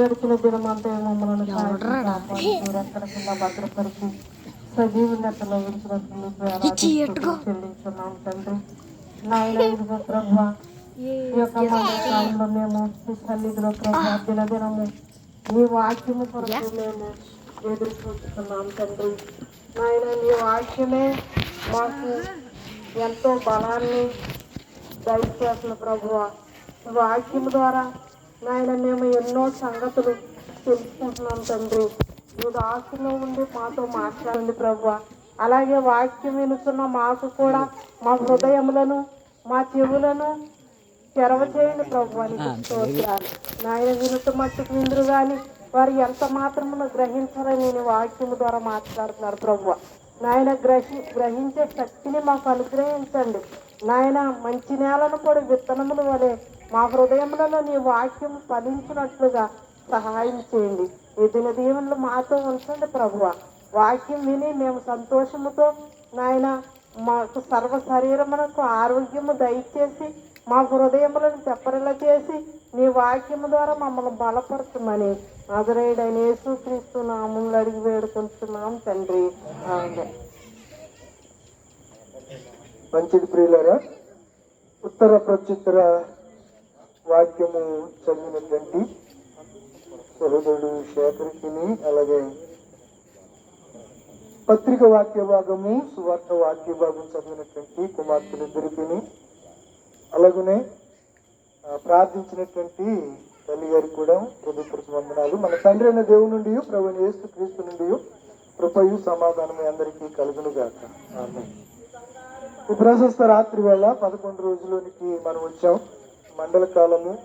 గడిచిన దినమంతా మమ్మల్ని కాచి కాపాడి మీరెక్కడ కింద భద్రపరిచి సజీవ నెత్తలో ఉంచినట్లు మీకు ఆరాధిస్తూ చెల్లించున్నాం తండ్రి. నాయన ఇదిగో ప్రభా ఈ యొక్క మేము మీ సన్నిధిలో ప్రభా దినదినము. నీ వాక్యము కొరకు మేము ఎదురు చూస్తున్నాం తండ్రి. నాయన వాక్యమే మాకు ఎంతో బలాన్ని దయచేసిన ప్రభువ. వాక్యం ద్వారా నాయన మేము ఎన్నో సంగతులు తెలుసుకుంటున్నాం తండ్రి. ఈ ఆశలో ఉండి మాతో మాట్లాడండి ప్రభువ. అలాగే వాక్యం వినుతున్న మాకు కూడా మా హృదయములను మా చెవులను తెరవ చేయండి ప్రభువానికి స్తోత్రాలు. నాయన వినుత మట్టుకు విందురు కానీ వారు ఎంత మాత్రమును గ్రహించారని నేను వాక్యం ద్వారా మాట్లాడుతున్నారు ప్రభువ. నాయన గ్రహి గ్రహించే శక్తిని మాకు అనుగ్రహించండి. నాయన మంచి నేలను కూడా విత్తనముల వలె మా హృదయములలో నీ వాక్యం ఫలించినట్లుగా సహాయం చేయండి. ఈ దినదీవెనలు మాతో ఉంచండి ప్రభువ. వాక్యం విని మేము సంతోషముతో నాయన మాకు సర్వ శరీరమునకు ఆరోగ్యము దయచేసి మా హృదయములను తెప్పరిల్ల చేసి నీ వాక్యము ద్వారా మమ్మల్ని బలపరచమని నజరేయుడైన యేసు క్రీస్తు నామంలో అడిగి వేడుకుంటున్నాం తండ్రి. మంచిది ప్రియులరా ఉత్తర ప్రత్యుత్తర వాక్యము చదివినటువంటి సహోదరుడు శేఖరికిని అలాగే పత్రిక వాక్య భాగము సువార్త వాక్య భాగం చదివినటువంటి కుమార్తెలిద్దరికిని అలాగనే ప్రార్థించినటువంటి తల్లి గారికి కూడా హృదయపూర్వక వందనాలు. మన తండ్రి అయిన దేవుని నుండి ప్రభు యేసు క్రీస్తు నుండి కృపయు సమాధానమే అందరికీ కలుగును గాక ప్రశస్త రాత్రి వేళ పదకొండు రోజులోనికి మనం వచ్చాం. మండల కాలము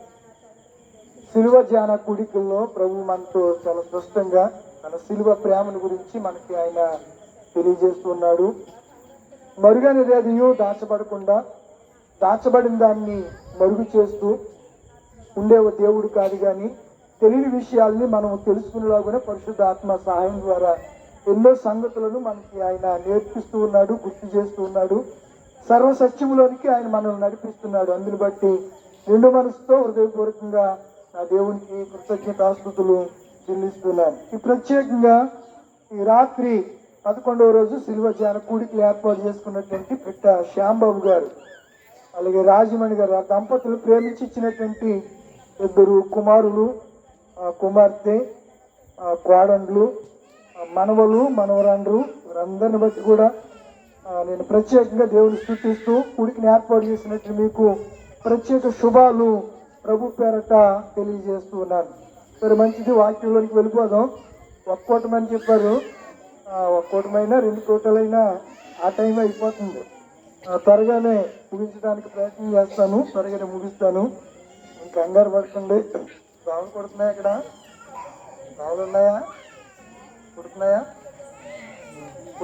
సిలువ ధ్యాన కుడికల్లో ప్రభు మనతో చాలా స్పష్టంగా మన సిలువ ప్రేమను గురించి మనకి ఆయన తెలియజేస్తున్నాడు. మరుగనేది అది దాచబడకుండా దాచబడిన దాన్ని మరుగు చేస్తూ ఉండే ఓ దేవుడు కాదు కానీ తెలియని విషయాల్ని మనం తెలుసుకునేలాగానే పరిశుద్ధ ఆత్మ సహాయం ద్వారా ఎన్నో సంగతులను మనకి ఆయన నేర్పిస్తూ ఉన్నాడు గుర్తు చేస్తూ ఉన్నాడు. సర్వసత్యములోనికి ఆయన మనల్ని నడిపిస్తున్నాడు. అందుని బట్టి నిండు మనసుతో హృదయపూర్వకంగా నా దేవునికి కృతజ్ఞతాస్తుతులు చెల్లిస్తున్నాను. ఈ ప్రత్యేకంగా ఈ రాత్రి పదకొండవ రోజు సిల్వ ధ్యాన కూడికి ఏర్పాటు చేసుకున్నటువంటి పిట్ట శ్యాంబాబు గారు అలాగే రాజమణి గారు ఆ దంపతులు ప్రేమించి ఇచ్చినటువంటి ఇద్దరు కుమారులు కుమార్తె కోడండ్లు మనవలు మనవరాండ్రు వీరందరిని బట్టి కూడా నేను ప్రత్యేకంగా దేవుని స్థుతిస్తూ కూడికిని ఏర్పాటు చేసినట్టు మీకు ప్రత్యేక శుభాలు ప్రభు పేరట తెలియజేస్తూ ఉన్నాను. మరి మంచిది వాక్యంలోనికి వెళ్ళిపోదాం. ఒక్కోటమని చెప్పారు. ఒక్కోటమైనా రెండు కోటలైనా ఆ టైం అయిపోతుంది. త్వరగానే ముగించడానికి ప్రయత్నం చేస్తాను. త్వరగానే ముగిస్తాను. కంగారు పడకండి. దోమలు కొడుతున్నాయా ఇక్కడ? దోమలు ఉన్నాయా? కొడుతున్నాయా?